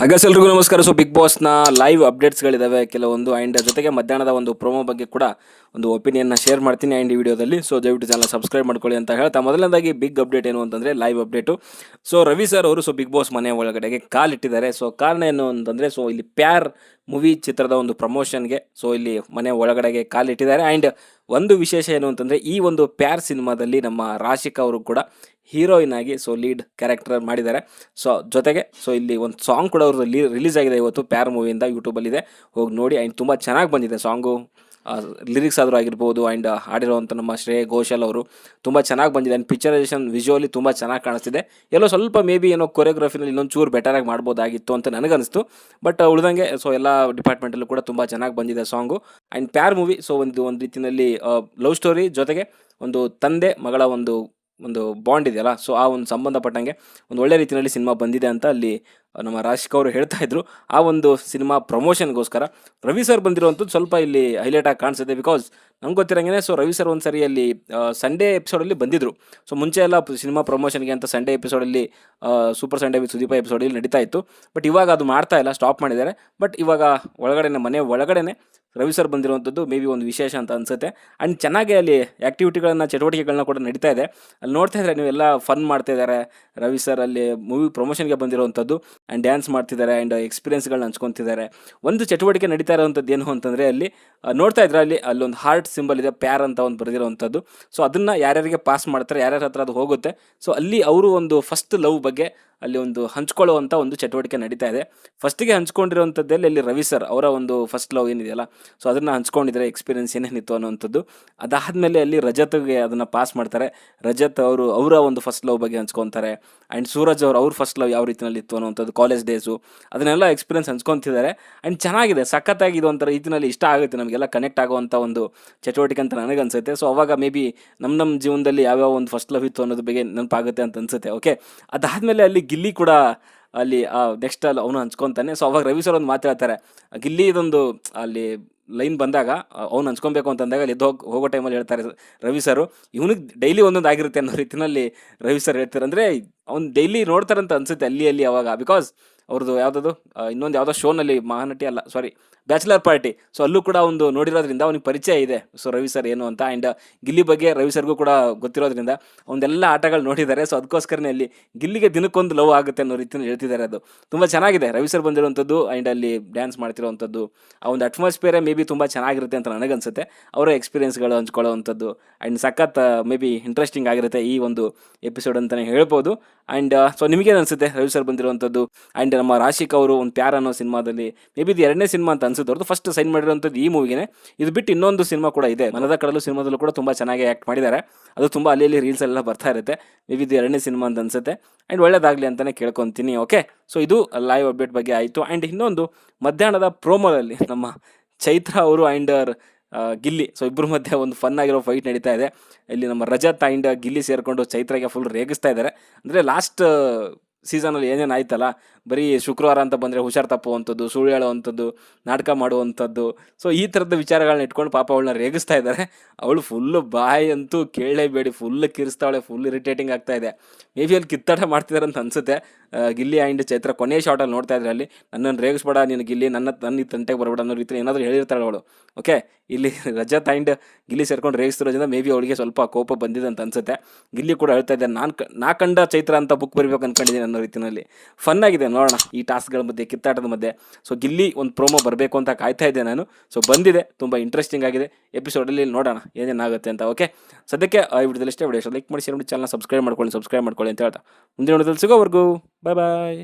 ಹಾಗಾಸ್ ಎಲ್ರಿಗೂ ನಮಸ್ಕಾರ. So big ಬಾಸ್ನ ಲೈವ್ ಅಪ್ಡೇಟ್ಸ್ಗಳಿದ್ದಾವೆ ಕೆಲವೊಂದು ಆ್ಯಂಡ್ ಜೊತೆಗೆ ಮಧ್ಯಾಹ್ನದ ಒಂದು ಪ್ರೋಮೋ ಬಗ್ಗೆ ಕೂಡ ಒಂದು ಒಪಿನಿಯನ್ನ ಶೇರ್ ಮಾಡ್ತೀನಿ ಆ್ಯಂಡ್ ಈ ವಿಡಿಯೋದಲ್ಲಿ ಸೊ ದಯವಿಟ್ಟು ಚಾನಲ್ ಸಬ್ಸ್ಕ್ರೈಬ್ ಮಾಡ್ಕೊಳ್ಳಿ ಅಂತ ಹೇಳ್ತಾ, ಮೊದಲನೇದಾಗಿ ಬಿಗ್ ಅಪ್ಡೇಟ್ ಏನು ಅಂತಂದರೆ live update so Ravi sir ಅವರು ಸೊ ಬಿಗ್ ಬಾಸ್ ಮನೆ ಒಳಗಡೆಗೆ ಕಾಲಿಟ್ಟಿದ್ದಾರೆ ಸೊ ಕಾರಣ ಏನು ಅಂತಂದರೆ ಸೊ ಇಲ್ಲಿ ಪ್ಯಾರ್ ಮೂವಿ ಚಿತ್ರದ ಒಂದು ಪ್ರಮೋಷನ್ಗೆ ಸೊ ಇಲ್ಲಿ ಮನೆ ಒಳಗಡೆಗೆ ಕಾಲಿಟ್ಟಿದ್ದಾರೆ. ಆ್ಯಂಡ್ ಒಂದು ವಿಶೇಷ ಏನು ಅಂತಂದರೆ, ಈ ಒಂದು ಪ್ಯಾರ್ ಸಿನಿಮಾದಲ್ಲಿ ನಮ್ಮ ರಾಶಿಕಾ ಅವರು ಕೂಡ ಹೀರೋಯಿನ್ ಆಗಿ ಸೊ ಲೀಡ್ ಕ್ಯಾರೆಕ್ಟರ್ ಮಾಡಿದ್ದಾರೆ. ಸೊ ಜೊತೆಗೆ ಸೊ ಇಲ್ಲಿ ಒಂದು ಸಾಂಗ್ ಕೂಡ ಅವರು ರಿಲೀಸ್ ಆಗಿದೆ ಇವತ್ತು. ಪ್ಯಾರ್ ಮೂವಿಯಿಂದ ಯೂಟ್ಯೂಬಲ್ಲಿದೆ ಹೋಗಿ ನೋಡಿ. ಆ್ಯಂಡ್ ತುಂಬ ಚೆನ್ನಾಗಿ ಬಂದಿದೆ ಸಾಂಗು ಲಿರಿಕ್ಸ್ ಆದರೂ ಆಗಿರ್ಬೋದು ಆ್ಯಂಡ್ ಹಾಡಿರುವಂಥ ನಮ್ಮ ಶ್ರೇಯ ಘೋಷಾಲ್ ಅವರು ತುಂಬ ಚೆನ್ನಾಗಿ ಬಂದಿದೆ. ಆ್ಯಂಡ್ ಪಿಕ್ಚರೈಸೇಷನ್ ವಿಜುವಲಿ ತುಂಬ ಚೆನ್ನಾಗಿ ಕಾಣಿಸ್ತಿದೆ. ಎಲ್ಲೋ ಸ್ವಲ್ಪ ಮೇ ಬಿ ಏನೋ ಕೊರಿಯೋಗ್ರಫಿನಲ್ಲಿ ಇನ್ನೊಂದು ಚೂರು ಬೆಟರಾಗಿ ಮಾಡ್ಬೋದಾಗಿತ್ತು ಅಂತ ನನಗನ್ನಿಸ್ತು. ಬಟ್ ಉಳಿದಂಗೆ ಸೊ ಎಲ್ಲ ಡಿಪಾರ್ಟ್ಮೆಂಟಲ್ಲೂ ಕೂಡ ತುಂಬ ಚೆನ್ನಾಗಿ ಬಂದಿದೆ song and Pyaar movie so ಒಂದು ಒಂದು ರೀತಿಯಲ್ಲಿ ಲವ್ ಸ್ಟೋರಿ ಜೊತೆಗೆ ಒಂದು ತಂದೆ, ಮಗಳ ಒಂದು ಒಂದು ಬಾಂಡ್ ಇದೆಯಲ್ಲ ಸೊ ಆ ಒಂದು ಸಂಬಂಧಪಟ್ಟಂಗೆ ಒಂದು ಒಳ್ಳೆ ರೀತಿಯಲ್ಲಿ ಸಿನಿಮಾ ಬಂದಿದೆ ಅಂತ ಅಲ್ಲಿ ನಮ್ಮ ರಾಶಿಕ್ ಅವರು ಹೇಳ್ತಾ ಇದ್ರು. ಆ ಒಂದು ಸಿನಿಮಾ ಪ್ರಮೋಷನ್ಗೋಸ್ಕರ ರವಿ ಸರ್ ಬಂದಿರುವಂಥದ್ದು ಸ್ವಲ್ಪ ಇಲ್ಲಿ ಹೈಲೈಟ್ ಆಗಿ ಕಾಣಿಸುತ್ತೆ ಬಿಕಾಸ್ ನಮ್ಗೆ ಗೊತ್ತಿರಂಗೆ ಸೊ ರವಿ ಸರ್ ಒಂದು ಸರಿ ಅಲ್ಲಿ ಸಂಡೇ ಎಪಿಸೋಡಲ್ಲಿ ಬಂದಿದ್ರು. ಸೊ ಮುಂಚೆ ಎಲ್ಲ ಸಿನಿಮಾ ಪ್ರಮೋಷನ್ಗೆ ಅಂತ ಸಂಡೇ ಎಪಿಸೋಡಲ್ಲಿ ಸೂಪರ್ ಸಂಡೇ ವಿತ್ ಸುದೀಪ ಎಪಿಸೋಡಲ್ಲಿ ನಡೀತಾ ಇತ್ತು. ಬಟ್ ಇವಾಗ ಅದು ಮಾಡ್ತಾ ಇಲ್ಲ ಸ್ಟಾಪ್ ಮಾಡಿದ್ದಾರೆ. ಬಟ್ ಇವಾಗ ಒಳಗಡೆನೆ, ಮನೆ ಒಳಗಡೆನೆ ರವಿ ಸರ್ ಬಂದಿರುವಂಥದ್ದು ಮೇ ಬಿ ಒಂದು ವಿಶೇಷ ಅಂತ ಅನಿಸುತ್ತೆ. ಆ್ಯಂಡ್ ಚೆನ್ನಾಗಿ ಅಲ್ಲಿ ಆ್ಯಕ್ಟಿವಿಟಿಗಳನ್ನ ಚಟುವಟಿಕೆಗಳನ್ನ ಕೂಡ ನಡೀತಾ ಇದೆ. ಅಲ್ಲಿ ನೋಡ್ತಾ ಇದ್ದಾರೆ ನೀವೆಲ್ಲ ಫನ್ ಮಾಡ್ತಾ ಇದ್ದಾರೆ ರವಿ ಸರ್ ಅಲ್ಲಿ ಮೂವಿ ಪ್ರಮೋಷನ್ಗೆ ಬಂದಿರುವಂಥದ್ದು ಆ್ಯಂಡ್ ಡ್ಯಾನ್ಸ್ ಮಾಡ್ತಿದ್ದಾರೆ ಆ್ಯಂಡ್ ಎಕ್ಸ್ಪೀರಿಯನ್ಸ್ಗಳನ್ನ ಹಂಚ್ಕೊತಿದ್ದಾರೆ ಒಂದು ಚಟುವಟಿಕೆ ನಡೀತಾ ಇರೋವಂಥದ್ದು ಏನು ಅಂತಂದರೆ ಅಲ್ಲಿ ನೋಡ್ತಾ ಇದ್ರೆ ಅಲ್ಲಿ ಅಲ್ಲೊಂದು ಹಾರ್ಟ್ ಸಿಂಬಲ್ ಇದೆ ಪ್ಯಾರ್ ಅಂತ ಒಂದು ಬರೆದಿರುವಂಥದ್ದು. ಸೊ ಅದನ್ನು ಯಾರ್ಯಾರಿಗೆ ಪಾಸ್ ಮಾಡ್ತಾರೆ, ಯಾರ್ಯಾರ ಹತ್ರ ಅದು ಹೋಗುತ್ತೆ. ಸೊ ಅಲ್ಲಿ ಅವರು ಒಂದು ಫಸ್ಟ್ ಲವ್ ಬಗ್ಗೆ ಅಲ್ಲಿ ಒಂದು ಹಂಚ್ಕೊಳ್ಳುವಂಥ ಒಂದು ಚಟುವಟಿಕೆ ನಡೀತಾ ಇದೆ. ಫಸ್ಟಿಗೆ ಹಂಚ್ಕೊಂಡಿರುವಂಥದ್ದಲ್ಲಿ ಅಲ್ಲಿ ರವಿ ಸರ್ ಅವರ ಒಂದು ಫಸ್ಟ್ ಲವ್ ಏನಿದೆಯಲ್ಲ ಸೊ ಅದನ್ನು ಹಂಚ್ಕೊಂಡಿದ್ದಾರೆ ಎಕ್ಸ್ಪೀರಿಯನ್ಸ್ ಏನೇನಿತ್ತು ಅನ್ನೋವಂಥದ್ದು. ಅದಾದಮೇಲೆ ಅಲ್ಲಿ ರಜತ್ಗೆ ಅದನ್ನು ಪಾಸ್ ಮಾಡ್ತಾರೆ. ರಜತ್ ಅವರು, ಅವರ ಒಂದು ಫಸ್ಟ್ ಲವ್ ಬಗ್ಗೆ ಹಂಚ್ಕೊತಾರೆ. ಆ್ಯಂಡ್ ಸೂರಜ್ ಅವರು, ಅವ್ರ ಫಸ್ಟ್ ಲವ್ ಯಾವ ರೀತಿಯಲ್ಲಿ ಇತ್ತು ಅನ್ನೋವಂಥದ್ದು ಕಾಲೇಜ್ ಡೇಸು ಅದನ್ನೆಲ್ಲ ಎಕ್ಸ್ಪೀರಿಯನ್ಸ್ ಹಂಚ್ಕೊತಿದ್ದಾರೆ. ಆ್ಯಂಡ್ ಚೆನ್ನಾಗಿದೆ, ಸಖತ್ತಾಗಿ ಇದು ಒಂಥರ ರೀತಿಯಲ್ಲಿ ಇಷ್ಟ ಆಗುತ್ತೆ, ನಮಗೆಲ್ಲ ಕನೆಕ್ಟ್ ಆಗುವಂಥ ಒಂದು ಚಟುವಟಿಕೆ ಅಂತ ನನಗೆ ಅನ್ಸುತ್ತೆ ಸೊ ಅವಾಗ ಮೇ ಬಿ ನಮ್ಮ ನಮ್ಮ ಜೀವನದಲ್ಲಿ ಯಾವ್ಯಾವ ಒಂದು ಫಸ್ಟ್ ಲವ್ ಇತ್ತು ಅನ್ನೋದ್ರ ಬಗ್ಗೆ ನೆನಪಾಗುತ್ತೆ ಅಂತ ಅನ್ಸುತ್ತೆ ಓಕೆ ಅದಾದಮೇಲೆ ಅಲ್ಲಿ ಗಿಲ್ಲಿ ಕೂಡ ಅಲ್ಲಿ ನೆಕ್ಸ್ಟ್ ಅಲ್ಲಿ ಅವನು ಹಂಚ್ಕೊತಾನೆ. ಸೊ ಅವಾಗ ರವಿ ಸರ್ ಒಂದು ಮಾತಾಡ್ತಾರೆ ಗಿಲ್ಲಿ ಇದೊಂದು, ಅಲ್ಲಿ ಲೈನ್ ಬಂದಾಗ ಅವ್ನು ಹಂಚ್ಕೊಬೇಕು ಅಂತಂದಾಗ ಅಲ್ಲಿ ಹೋಗಿ, ಹೋಗೋ ಟೈಮಲ್ಲಿ ಹೇಳ್ತಾರೆ ರವಿ ಸರು ಇವನಿಗೆ ಡೈಲಿ ಒಂದೊಂದು ಆಗಿರುತ್ತೆ ಅನ್ನೋ ರೀತಿಯಲ್ಲಿ ರವಿ ಸರ್ ಹೇಳ್ತಾರೆ. ಅಂದರೆ ಅವ್ನು ಡೈಲಿ ನೋಡ್ತಾರಂತ ಅನ್ಸುತ್ತೆ ಅಲ್ಲಿ ಅಲ್ಲಿ ಅವಾಗ. ಬಿಕಾಸ್ ಅವ್ರದ್ದು ಯಾವುದದು? ಇನ್ನೊಂದು ಯಾವುದೋ ಶೋನಲ್ಲಿ ಮಹಾನಟಿ ಅಲ್ಲ ಸಾರಿ ಬ್ಯಾಚುಲರ್ ಪಾರ್ಟಿ. ಸೊ ಅಲ್ಲೂ ಕೂಡ ಒಂದು ನೋಡಿರೋದ್ರಿಂದ ಅವ್ನಿಗೆ ಪರಿಚಯ ಇದೆ. ಸೊ ರವಿ ಸರ್ ಏನು ಅಂತ ಆ್ಯಂಡ್ ಗಿಲ್ಲಿ ಬಗ್ಗೆ ರವಿ ಸರ್ಗೂ ಕೂಡ ಗೊತ್ತಿರೋದ್ರಿಂದ ಒಂದೆಲ್ಲ ಆಟಗಳು ನೋಡಿದ್ದಾರೆ ಸೊ ಅದಕ್ಕೋಸ್ಕರನೇ ಅಲ್ಲಿ ಗಿಲ್ಲಿಗೆ ದಿನಕ್ಕೊಂದು ಲವ್ ಆಗುತ್ತೆ ಅನ್ನೋ ರೀತಿಯಲ್ಲಿ ಹೇಳ್ತಿದ್ದಾರೆ ಅದು. ತುಂಬ ಚೆನ್ನಾಗಿದೆ. ರವಿ ಸರ್ ಬಂದಿರುವಂಥದ್ದು ಆ್ಯಂಡ್ ಅಲ್ಲಿ ಡ್ಯಾನ್ಸ್ ಮಾಡ್ತಿರೋವಂಥದ್ದು. ಆ ಒಂದು ಅಟ್ಮಾಸ್ಫಿಯರೇ ಮೇ ಬಿ ತುಂಬ ಚೆನ್ನಾಗಿರುತ್ತೆ ಅಂತ ನನಗನ್ಸುತ್ತೆ. ಅವರ ಎಕ್ಸ್ಪೀರಿಯನ್ಸ್ಗಳು ಹಂಚ್ಕೊಳ್ಳೋವಂಥದ್ದು. ಆ್ಯಂಡ್ ಸಖತ್ ಮೇ ಬಿ ಇಂಟ್ರೆಸ್ಟಿಂಗ್ ಆಗಿರುತ್ತೆ ಈ ಒಂದು ಎಪಿಸೋಡ್ ಅಂತಲೇ ಹೇಳ್ಬೋದು. ಆ್ಯಂಡ್ ಸೊ ನಿಮಗೇನು ಅನಿಸುತ್ತೆ ರವಿ ಸರ್ ಬಂದಿರುವಂಥದ್ದು? ಆ್ಯಂಡ್ ನಮ್ಮ ರಾಶಿಕ್ ಅವರು ಒಂದು ಪ್ಯಾರ್ ಅನ್ನೋ ಸಿನಿಮಾದಲ್ಲಿ ಮೇ ಬಿ ಇದು ಎರಡನೇ ಸಿನಿಮಾ ಅಂತ ಅನ್ಸುತ್ತೆ ಅವ್ರದ್ದು ಫಸ್ಟ್ ಸೈನ್ ಮಾಡಿರುವಂಥದ್ದು ಈ ಮೂವಿಗೆ ಇದು ಬಿಟ್ಟು ಇನ್ನೊಂದು ಸಿನಿಮಾ ಕೂಡ ಇದೆ. ಮನದ ಕಡಲು ಸಿನಿಮಾದಲ್ಲೂ ಕೂಡ ತುಂಬ ಚೆನ್ನಾಗಿ ಆ್ಯಕ್ಟ್ ಮಾಡಿದ್ದಾರೆ. ಅದು ತುಂಬ ಅಲ್ಲಿ ಅಲ್ಲಿ ರೀಲ್ಸ್ ಎಲ್ಲ ಬರ್ತಾ ಇರುತ್ತೆ. ಮೇ ಇದು ಎರಡನೇ ಸಿನಿಮಾ ಅಂತ ಅನ್ಸುತ್ತೆ. ಆ್ಯಂಡ್ ಒಳ್ಳೇದಾಗಲಿ ಅಂತಲೇ ಕೇಳ್ಕೊತೀನಿ ಓಕೆ ಸೊ ಇದು ಲೈವ್ ಅಪ್ಡೇಟ್ ಬಗ್ಗೆ ಆಯಿತು. ಆ್ಯಂಡ್ ಇನ್ನೊಂದು ಮಧ್ಯಾಹ್ನದ ಪ್ರೋಮೋದಲ್ಲಿ ನಮ್ಮ ಚೈತ್ರ ಅವರು ಆ್ಯಂಡ್ ಗಿಲ್ಲಿ. ಸೊ ಇಬ್ಬರ ಮಧ್ಯೆ ಒಂದು ಫನ್ ಆಗಿರೋ ಫೈಟ್ ನಡೀತಾ ಇದೆ. ಇಲ್ಲಿ ನಮ್ಮ ರಜತ್ ಆ್ಯಂಡ್ ಗಿಲ್ಲಿ ಸೇರಿಕೊಂಡು ಚೈತ್ರಗೆ ಫುಲ್ ರೇಗಿಸ್ತಾ ಇದ್ದಾರೆ. ಅಂದರೆ ಲಾಸ್ಟ್ ಸೀಸನಲ್ಲಿ ಏನೇನು ಆಯ್ತಲ್ಲ ಬರೀ ಶುಕ್ರವಾರ ಅಂತ ಬಂದರೆ ಹುಷಾರು ತಪ್ಪುವಂಥದ್ದು, ಸುಳ್ಳು ಹೇಳುವಂಥದ್ದು, ನಾಟಕ ಮಾಡುವಂಥದ್ದು. ಸೊ ಈ ಥರದ ವಿಚಾರಗಳನ್ನ ಇಟ್ಕೊಂಡು ಪಾಪ ಅವಳನ್ನ ರೇಗಿಸ್ತಾ ಇದ್ದಾರೆ ಅವಳು ಫುಲ್ಲು ಬಾಯಿ ಅಂತೂ ಕೇಳಲೇಬೇಡಿ ಫುಲ್ ಕಿರಿಸ್ತಾವಳೆ ಫುಲ್ ಇರಿಟೇಟಿಂಗ್ ಆಗ್ತಾ ಇದೆ. ಮೇ ಬಿ ಅಲ್ಲಿ ಕಿತ್ತಾಟ ಮಾಡ್ತಿದ್ದಾರೆ ಅಂತ ಅನ್ಸುತ್ತೆ. ಗಿಲ್ಲಿ ಆ್ಯಂಡ್ ಚೈತ್ರ ಕೊನೆಯ ಶಾರ್ಟಲ್ಲಿ ನೋಡ್ತಾ ಇದ್ರೆ ಅಲ್ಲಿ. ನನ್ನನ್ನು ರೇಗಿಸ್ಬೇಡ, ನೀನು ಗಿಲ್ಲಿ, ನನ್ನ ನನ್ನ ತಂಟೆಗೆ ಬರಬೇಡ ಅನ್ನೋ ರೀತಿ ಏನಾದರೂ ಹೇಳಿರ್ತಾಳೆ ಅವಳು. ಓಕೆ ಇಲ್ಲಿ ರಜತ್ ಆ್ಯಂಡ್ ಗಿಲ್ಲಿ ಸೇರ್ಕೊಂಡು ರೇಗಿಸ್ತಿರೋದ್ರಿಂದ ಮೇ ಬಿ ಅವಳಿಗೆ ಸ್ವಲ್ಪ ಕೋಪ ಬಂದಿದೆ ಅಂತ ಅನ್ಸುತ್ತೆ. ಗಿಲ್ಲಿ ಕೂಡ ಹೇಳ್ತಾ ಇದ್ದೆ ನಾನು ನಾ ಕಂಡ ಚೈತ್ರ ಅಂತ ಬುಕ್ ಬರಿಬೇಕು ಅಂದ್ಕೊಂಡಿದ್ದೀನಿ ಅನ್ನೋ ರೀತಿಯಲ್ಲಿ ಫನ್ ಆಗಿದೆ ನೋಡೋಣ ಈ ಟಾಸ್ಕ್ಗಳ ಮಧ್ಯೆ, ಕಿತ್ತಾಟದ ಮಧ್ಯೆ. ಸೊ ಗಿಲ್ಲಿ ಒಂದು ಪ್ರೋಮೋ ಬರಬೇಕು ಅಂತ ಕಾಯ್ತಾ ಇದ್ದೆ ನಾನು. ಸೊ ಬಂದಿದೆ, ತುಂಬ ಇಂಟ್ರೆಸ್ಟಿಂಗ್ ಆಗಿದೆ. ಎಪಿಸೋಡಲ್ಲಿ ನೋಡೋಣ ಏನೇನಾಗುತ್ತೆ ಅಂತ ಓಕೆ ಸದ್ಯಕ್ಕೆ ಈ ವಿಡಿಯೋದಲ್ಲಿ ಇಷ್ಟೇ ವಿಡಿಯೋ ಲೈಕ್ ಮಾಡಿ ಶೇರ್ ಮಾಡಿ ಚಾನಲ್ ಸಬ್ಸ್ಕ್ರೈಬ್ ಮಾಡ್ಕೊಳ್ಳಿ ಸಬ್ಸ್ಕ್ರೈಬ್ ಮಾಡ್ಕೊಳ್ಳಿ ಅಂತ ಹೇಳ್ತಾ. ಮುಂದಿನ ವಿಡಿಯೋದಲ್ಲಿ ಸಿಗೋವರೆಗೂ ಬಾಯ್ ಬಾಯ್